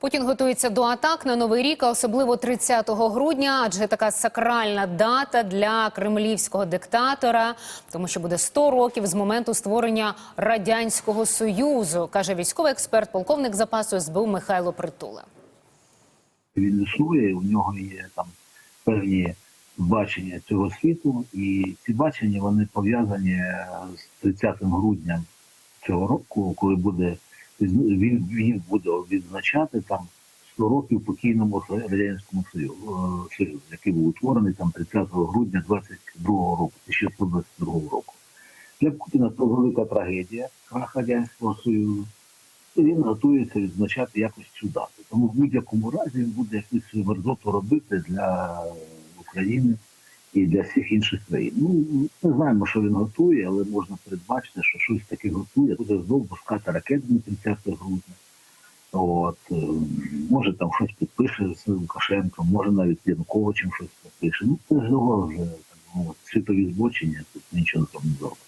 Путін готується до атак на новий рік, а особливо 30 грудня, адже така сакральна дата для кремлівського диктатора, тому що буде 100 років з моменту створення радянського союзу, каже військовий експерт, полковник запасу СБУ Михайло Притула. Він існує, у нього є там певні бачення цього світу, і ці бачення вони пов'язані з 30 грудня цього року, коли буде він, він буде відзначати там 100 років покійному радянському союзу, е, який був утворений там 30 грудня 22 року, 1922 року. Для Путіна це велика трагедія крах радянського союзу. І він готується відзначати якось цю дату. Тому в будь-якому разі він буде якусь мерзоту робити для України і для всіх інших країн. Ну ми знаємо, що він готує, але можна передбачити, що щось таке готує. Буде знову пускати ракети на 30 грудня. От е, може там щось підпише з Лукашенком, може навіть Януковичем щось підпише. Ну це ж його вже так мовити, світові збочення, тут нічого там не зробить.